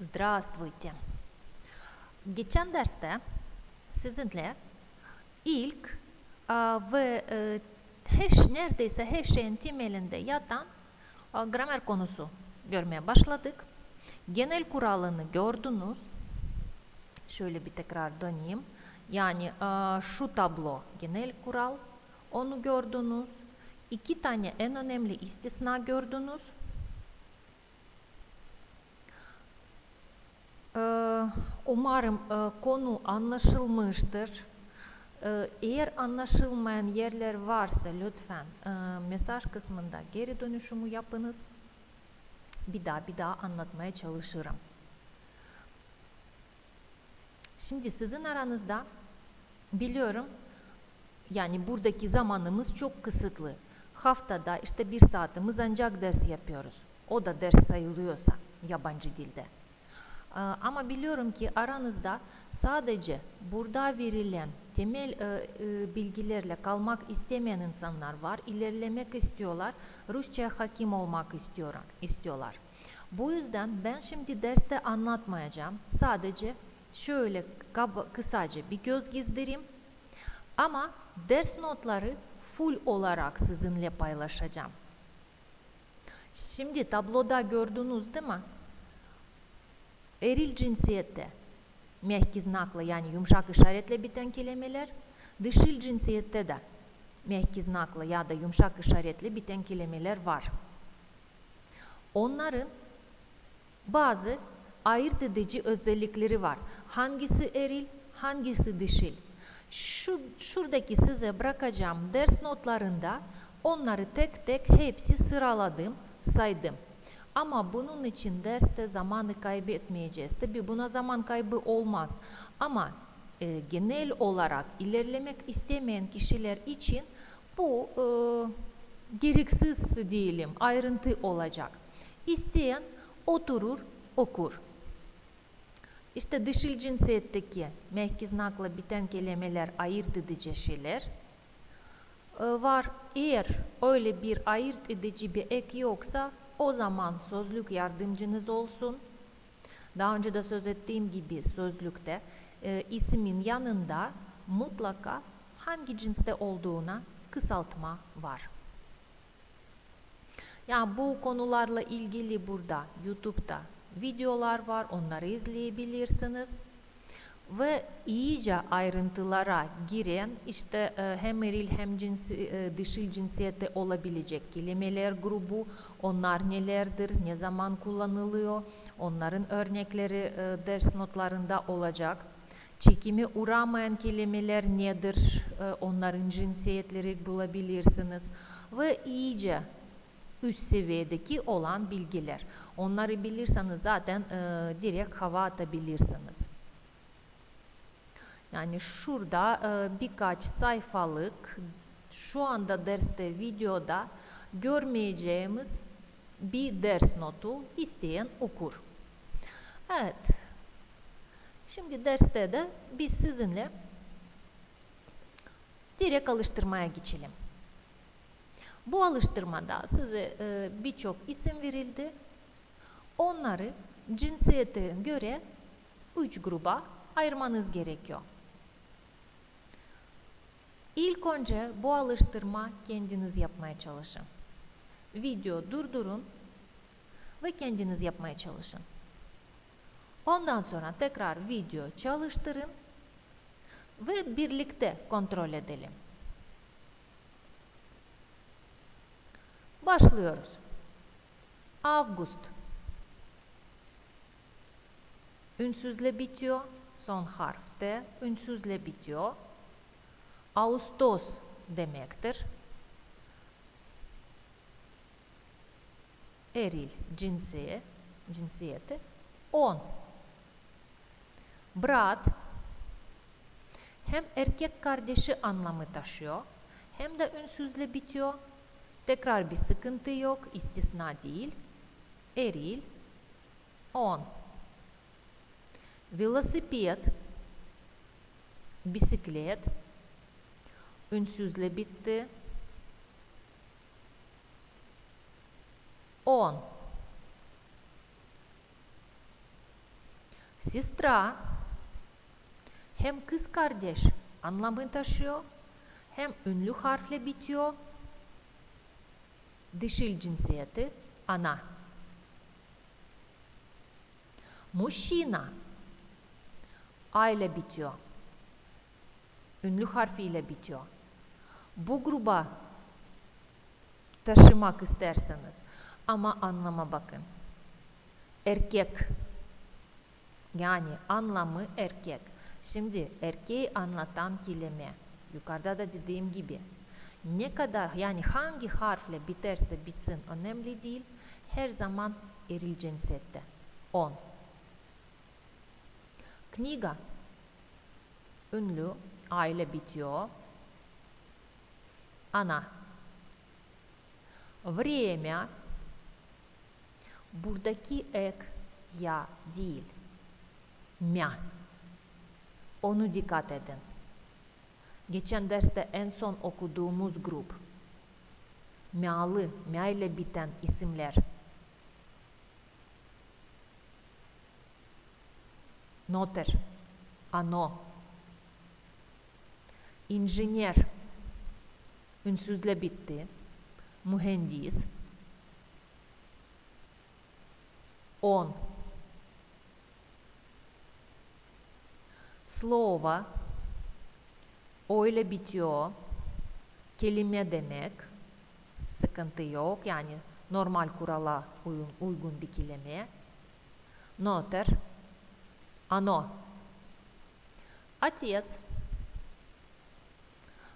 Здравствуйте. Geçen derste sizinle ilk a, ve e, her, neredeyse her şeyin temelinde yatan a, gramer konusu görmeye başladık. Genel kuralını gördünüz. Şöyle bir tekrar döneyim. Yani a, şu tablo genel kural. Onu gördünüz. İki tane en önemli istisna gördünüz. Umarım konu anlaşılmıştır. Eğer anlaşılmayan yerler varsa lütfen mesaj kısmında geri dönüşümü yapınız. Bir daha bir daha anlatmaya çalışırım. Şimdi sizin aranızda biliyorum yani buradaki zamanımız çok kısıtlı. Haftada işte bir saatimiz ancak ders yapıyoruz. O da ders sayılıyorsa yabancı dilde. Ee, Ama biliyorum ki aranızda sadece burada verilen temel e, e, bilgilerle kalmak istemeyen insanlar var. İlerlemek istiyorlar. Rusça'ya hakim olmak istiyor, istiyorlar. Bu yüzden ben şimdi derste anlatmayacağım. Sadece şöyle kısaca bir göz gezdireyim. Ama ders notları full olarak sizinle paylaşacağım. Şimdi tabloda gördünüz değil mi? Eril cinsiyette mehki znakla yani yumuşak işaretle biten kelimeler, dişil cinsiyette de mehki znakla ya da yumuşak işaretle biten kelimeler var. Onların bazı ayırt edici özellikleri var. Hangisi eril, hangisi dişil. Şu, şuradaki size bırakacağım ders notlarında onları tek tek hepsi sıraladım, saydım. Ama bunun için derste zamanı kaybetmeyeceğiz. Tabi buna zaman kaybı olmaz. Ama e, genel olarak ilerlemek istemeyen kişiler için bu e, gereksiz diyelim ayrıntı olacak. İsteyen oturur okur. İşte dişil cinsiyetteki mehkiz nakla biten kelimeler ayırt edici şeyler e, var. Eğer öyle bir ayırt edici bir ek yoksa o zaman sözlük yardımcınız olsun. Daha önce de söz ettiğim gibi sözlükte e, ismin yanında mutlaka hangi cinste olduğuna kısaltma var. Yani bu konularla ilgili burada YouTube'da videolar var. Onları izleyebilirsiniz. Ve iyice ayrıntılara giren işte e, hem eril hem cinsi, e, dişil cinsiyette olabilecek kelimeler grubu, onlar nelerdir, ne zaman kullanılıyor, onların örnekleri e, ders notlarında olacak. Çekime uğramayan kelimeler nedir, onların cinsiyetleri bulabilirsiniz. Ve iyice üst seviyedeki olan bilgiler. Onları bilirseniz zaten direkt hava atabilirsiniz. Yani şurada e, birkaç sayfalık şu anda derste videoda görmeyeceğimiz bir ders notu isteyen okur. Evet. Şimdi derste de biz sizinle direkt alıştırmaya geçelim. Bu alıştırmada size e, birçok isim verildi. Onları cinsiyete göre üç gruba ayırmanız gerekiyor. İlk önce bu alıştırma kendiniz yapmaya çalışın. Video durdurun ve kendiniz yapmaya çalışın. Ondan sonra tekrar video çalıştırın ve birlikte kontrol edelim. Başlıyoruz. Avgust. Ünsüzle bitiyor. Son harf T. Ünsüzle bitiyor. Ağustos demektir. Eril cinsiye, cinsiyeti 10. Brat hem erkek kardeşi anlamı taşıyor hem de ünsüzle bitiyor. Tekrar bir sıkıntı yok, istisna değil. Eril 10. Velosiped bisiklet ünsüzle bitti. 10 Sestra hem kız kardeş anlamı taşıyor hem ünlü harfle bitiyor. Dişil cinsiyeti ana. Muşina aile bitiyor. Ünlü harfiyle bitiyor. Bu gruba taşımak isterseniz ama anlama bakın. Erkek yani anlamı erkek. Şimdi erkeği anlatan kelime yukarıda da dediğim gibi ne kadar yani hangi harfle biterse bitsin önemli değil. Her zaman eril cinsiyette. 10. Kniga ünlü aile bitiyor. Ana. Время ek ya değil. Mya. Onu dikkat edin. Geçen derste en son okuduğumuz grup. Myalı, mya ile biten isimler. Noter, ano, injiner, ünsüzle bitti, mühendis, on, Слово o ile bitiyor. Kelime demek. Sıkıntı yok. Yani normal kurala uygun, uygun bir kelime. Noter. Ano. Отец.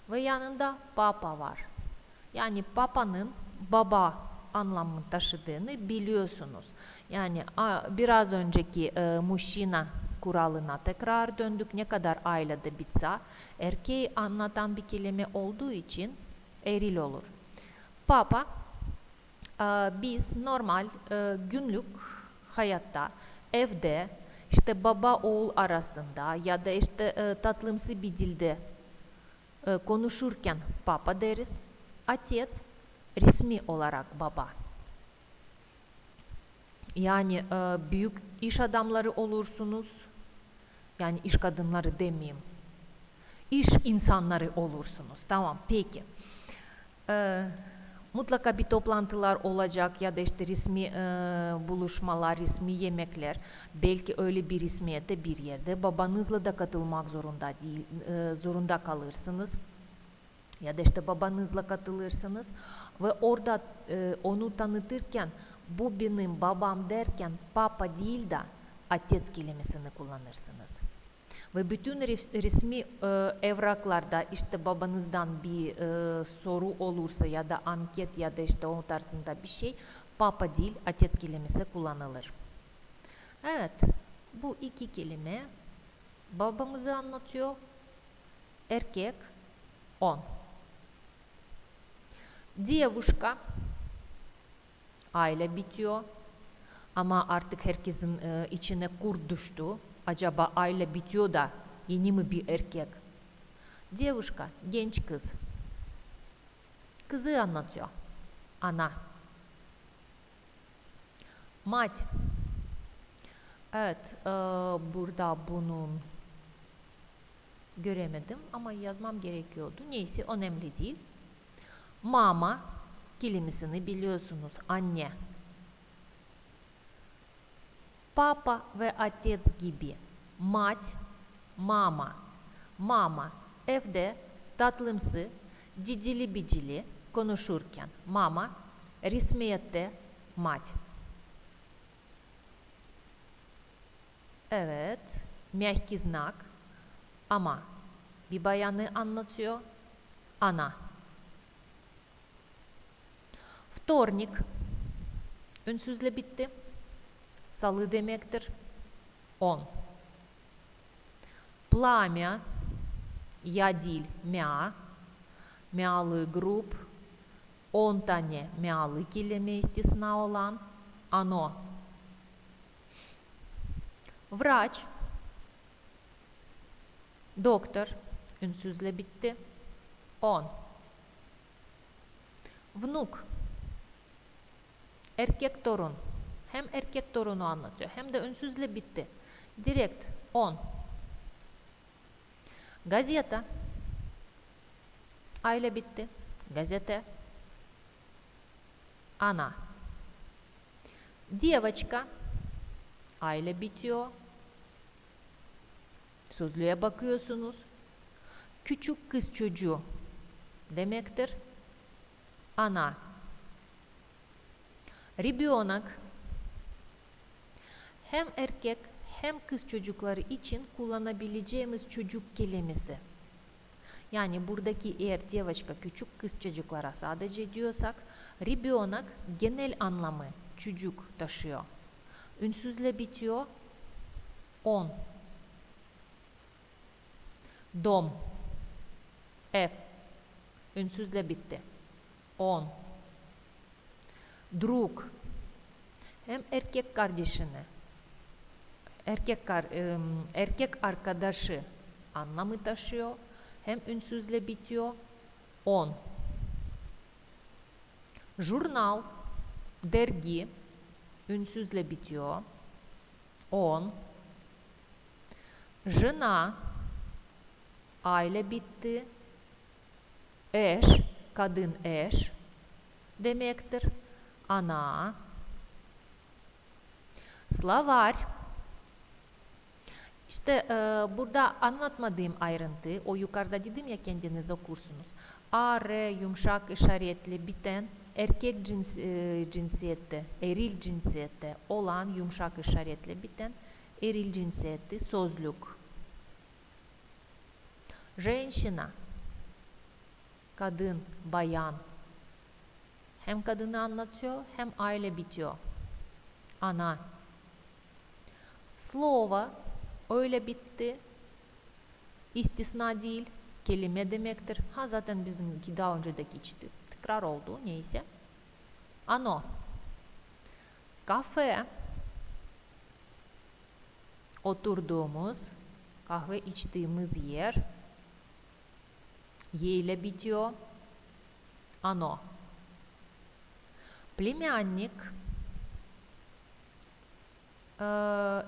Ve yanında papa var. Yani papanın baba anlamını taşıdığını biliyorsunuz. Yani biraz önceki e, muşina kuralına tekrar döndük. Ne kadar ailede bitse erkeği anlatan bir kelime olduğu için eril olur. Papa biz normal günlük hayatta evde işte baba oğul arasında ya da işte tatlımsı bir dilde ee, konuşurken papa deriz. Atet resmi olarak baba. Yani e, büyük iş adamları olursunuz. Yani iş kadınları demeyeyim. İş insanları olursunuz. Tamam peki. Peki. Mutlaka bir toplantılar olacak ya da işte resmi e, buluşmalar, resmi yemekler. Belki öyle bir resmiyette bir yerde babanızla da katılmak zorunda değil, e, zorunda kalırsınız ya da işte babanızla katılırsınız ve orada e, onu tanıtırken bu benim babam derken papa değil de atet kelimesini kullanırsınız. Ve bütün resmi e, evraklarda işte babanızdan bir e, soru olursa ya da anket ya da işte o tarzında bir şey papa değil отец kelimesi kullanılır. Evet bu iki kelime babamızı anlatıyor. Erkek on. Девушка aile bitiyor. Ama artık herkesin e, içine kur düştü. Acaba aile bitiyor da yeni mi bir erkek? Девушка, genç kız. Kızı anlatıyor. Ana. Mать. Evet, e, burada bunun göremedim ama yazmam gerekiyordu. Neyse önemli değil. Mama kelimesini biliyorsunuz. Anne papa ve отец gibi. Mать, mama. Mama evde tatlımsı, cicili bicili konuşurken mama, resmiyette mать. Evet, mягкий znak ama bir bayanı anlatıyor. Ana. Вторник. Ünsüzle bitti Salı demektir. 10. Plamya ya değil mea mealı grup 10 tane mealı kelime istisna olan ano. Врач doktor ünsüzle bitti. 10. Внук torun hem erkek torunu anlatıyor hem de ünsüzle bitti. Direkt on. Gazeta. Aile bitti. Gazete. Ana. Девочка. Aile bitiyor. Sözlüğe bakıyorsunuz. Küçük kız çocuğu demektir. Ana. Ребенок. Hem erkek hem kız çocukları için kullanabileceğimiz çocuk kelimesi. Yani buradaki eğer девочка küçük kız çocuklara sadece diyorsak ребенок genel anlamı çocuk taşıyor. Ünsüzle bitiyor. On. Dom. Ev. Ünsüzle bitti. On. Drug. Hem erkek kardeşini, erkek kar, ım, erkek arkadaşı anlamı taşıyor. Hem ünsüzle bitiyor. On. Jurnal, dergi, ünsüzle bitiyor. On. Жена, aile bitti. Eş, kadın eş demektir. Ana. Slavar. İşte e, burada anlatmadığım ayrıntı, o yukarıda dedim ya kendiniz okursunuz. A, R yumuşak işaretli biten erkek cins, e, cinsiyette, eril cinsiyette olan yumuşak işaretle biten eril cinsiyetli sözlük. Женщина, kadın, bayan. Hem kadını anlatıyor hem aile bitiyor. Ana. Слово öyle bitti. İstisna değil, kelime demektir. Ha zaten bizimki daha önce de geçti. Tekrar oldu neyse. Ano. Kafe. Oturduğumuz, kahve içtiğimiz yer. Y ile bitiyor. Ano. Племянник. Ee, hı,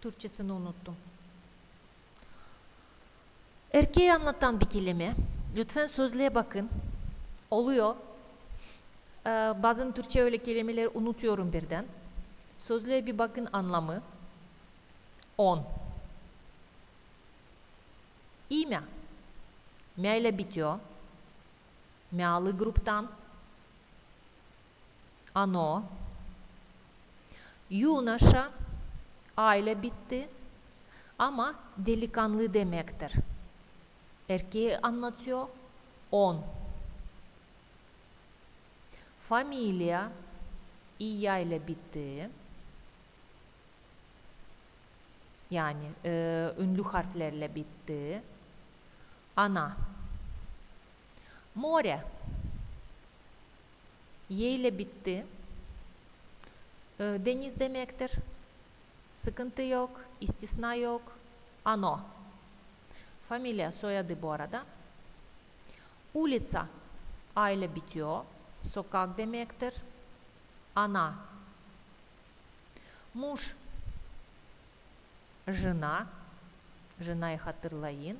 Türkçesini unuttum. Erkeği anlatan bir kelime. Lütfen sözlüğe bakın. Oluyor. Ee, bazen Türkçe öyle kelimeleri unutuyorum birden. Sözlüğe bir bakın anlamı. On. İme. Mya ile bitiyor. Myalı gruptan. Ano. Yunaşa. Aile bitti. Ama delikanlı demektir. Erkeği anlatıyor. On. Familia. İya ile bitti. Yani e, ünlü harflerle bitti. Ana. More. Y ile bitti. E, deniz demektir. Yok, istisna yok. Ano. Familia soyadı bu arada. Ulica. A ile bitiyor. Sokak demektir. Ana. Muş. Жена. Женa'yı hatırlayın.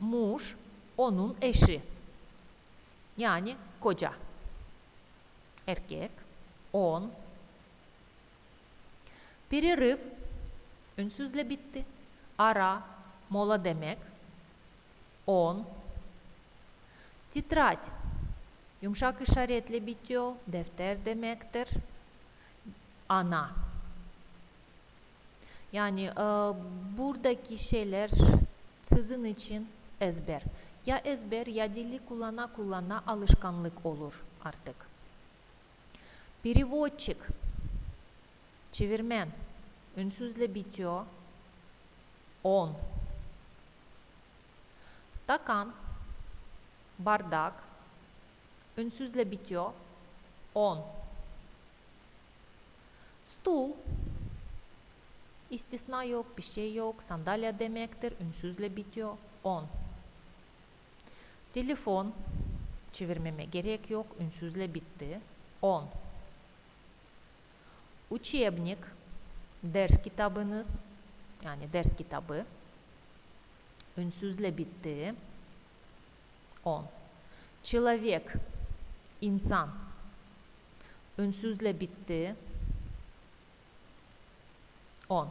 Muş, onun eşi. Yani koca. Erkek. On. Перерыв. Ünsüzle bitti. Ara. Mola demek. On. Titrat. Yumuşak işaretle bitiyor. Defter demektir. Ana. Yani e, buradaki şeyler sizin için ezber. Ya ezber ya dili kullana kullana alışkanlık olur artık. Переводчик. Çevirmen. Ünsüzle bitiyor. On. Stakan. Bardak. Ünsüzle bitiyor. On. Stul. İstisna yok, bir şey yok. Sandalye demektir. Ünsüzle bitiyor. On. Telefon. Çevirmeme gerek yok. Ünsüzle bitti. On. Учебник. ders kitabınız yani ders kitabı ünsüzle bitti. 10. Человек insan ünsüzle bitti. 10.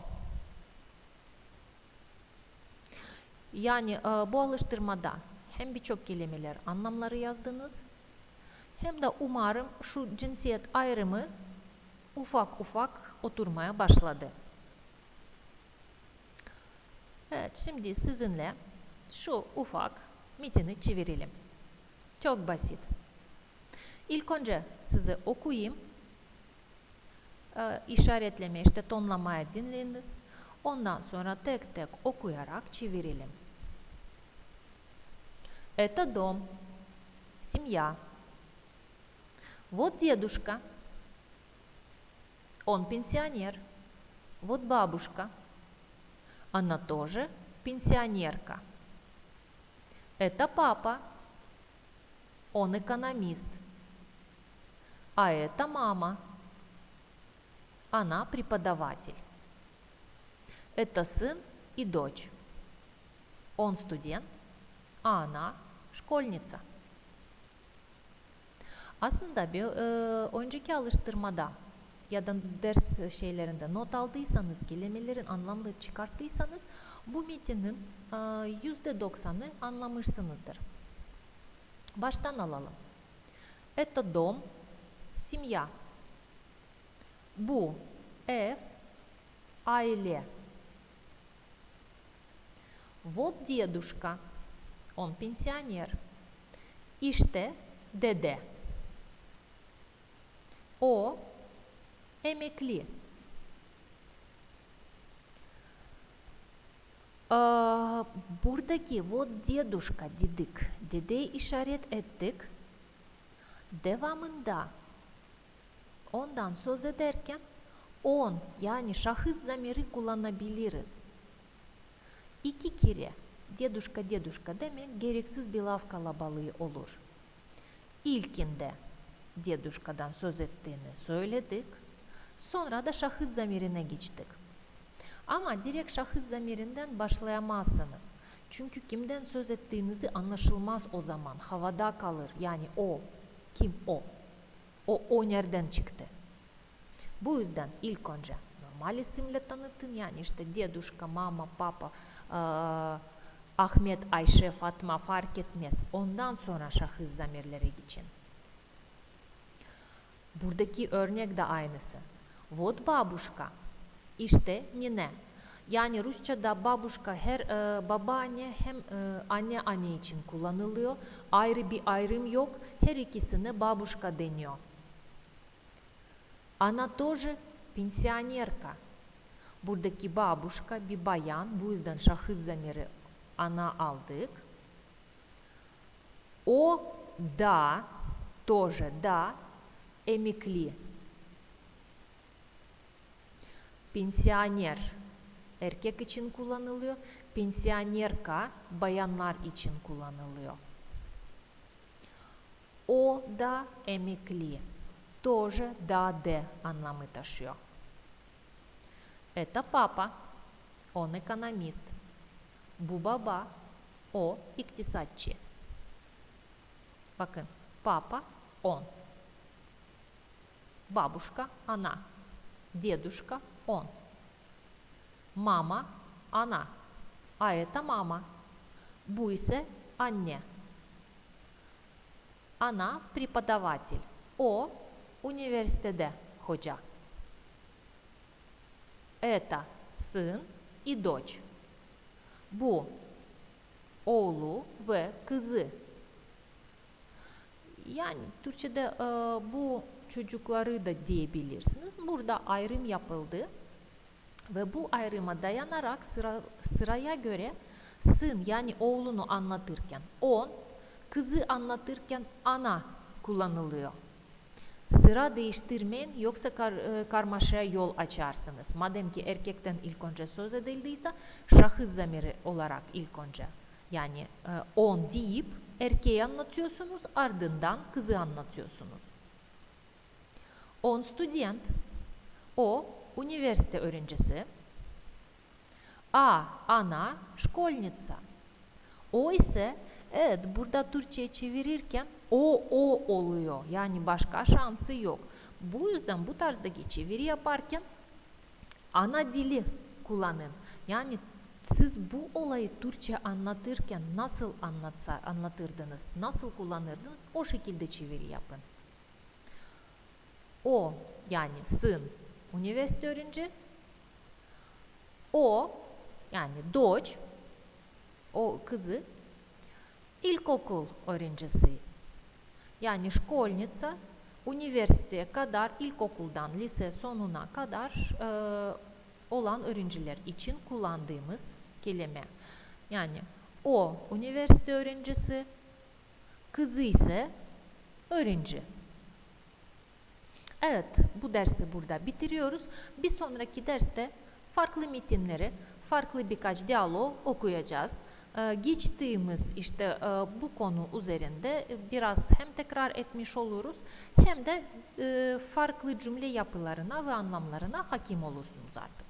Yani e, bu alıştırmada hem birçok kelimeler anlamları yazdınız hem de umarım şu cinsiyet ayrımı ufak ufak oturmaya başladı. Evet, şimdi sizinle şu ufak metini çevirelim. Çok basit. İlk önce size okuyayım. Ee, işaretleme, işte tonlamaya dinleyiniz. Ondan sonra tek tek okuyarak çevirelim. Это дом, семья. Вот дедушка, он пенсионер. Вот бабушка, она тоже пенсионерка. Это папа, он экономист. А это мама, она преподаватель. Это сын и дочь. Он студент, а она şkolnica. Aslında bir e, önceki alıştırmada ya da ders şeylerinde not aldıysanız, kelimelerin anlamını çıkarttıysanız bu metinin e, yüzde doksanı anlamışsınızdır. Baştan alalım. Это дом, семья. Bu ev, aile. Вот дедушка, он пенсионер. İşte dede. O emekli. Aa, buradaki вот дедушка dedik. Dedeyi işaret ettik. Devamında ondan söz ederken on yani şahıs zamiri kullanabiliriz. İki kere deduşka deduşka demek gereksiz bir laf kalabalığı olur. İlkinde deduşkadan söz ettiğini söyledik. Sonra da şahıs zamirine geçtik. Ama direkt şahıs zamirinden başlayamazsınız. Çünkü kimden söz ettiğinizi anlaşılmaz o zaman. Havada kalır. Yani o. Kim o? O, o nereden çıktı? Bu yüzden ilk önce normal isimle tanıtın. Yani işte deduşka, mama, papa, eee, Ahmet, Ayşe, Fatma fark etmez. Ondan sonra şahıs zamirlere geçin. Buradaki örnek de aynısı. Вот бабушка. İşte nine. Yani Rusça'da babuşka her e, babaanne hem e, anne anne için kullanılıyor. Ayrı bir ayrım yok. Her ikisine babuşka deniyor. Она тоже пенсионерка. Buradaki babuşka bir bayan. Bu yüzden şahıs zamiri ana aldık. O da тоже da emekli. Pensiyoner erkek için kullanılıyor. Pensiyonerka bayanlar için kullanılıyor. O da emekli. Тоже да de anlamı taşıyor. Это папа. Он экономист. Baba. O iktisatçı. Bakın. Papa он. Бабушка она. Дедушка он. Мама она. А это мама. Ise anne. Она преподаватель. O üniversitede hoca. Это сын и дочь. Bu oğlu ve kızı. Yani Türkçe'de e, bu çocukları da diyebilirsiniz. Burada ayrım yapıldı ve bu ayrıma dayanarak sıra, sıraya göre sın yani oğlunu anlatırken on, kızı anlatırken ana kullanılıyor. Sıra değiştirmeyin yoksa kar, e, karmaşaya yol açarsınız. Madem ki erkekten ilk önce söz edildiyse şahıs zamiri olarak ilk önce yani e, on deyip erkeği anlatıyorsunuz ardından kızı anlatıyorsunuz. On student, o üniversite öğrencisi. A. Ana, şkolnica. O ise evet burada Türkçe çevirirken o o oluyor. Yani başka şansı yok. Bu yüzden bu tarzdaki çeviri yaparken ana dili kullanın. Yani siz bu olayı Türkçe anlatırken nasıl anlatsa, anlatırdınız, nasıl kullanırdınız o şekilde çeviri yapın. O yani sın üniversite öğrenci. O yani doç o kızı ilkokul öğrencisi. Yani şkolnica üniversiteye kadar ilkokuldan lise sonuna kadar e, olan öğrenciler için kullandığımız kelime. Yani o üniversite öğrencisi, kızı ise öğrenci. Evet, bu dersi burada bitiriyoruz. Bir sonraki derste farklı metinleri, farklı birkaç diyalog okuyacağız. Ee, geçtiğimiz işte e, bu konu üzerinde biraz hem tekrar etmiş oluruz hem de e, farklı cümle yapılarına ve anlamlarına hakim olursunuz artık.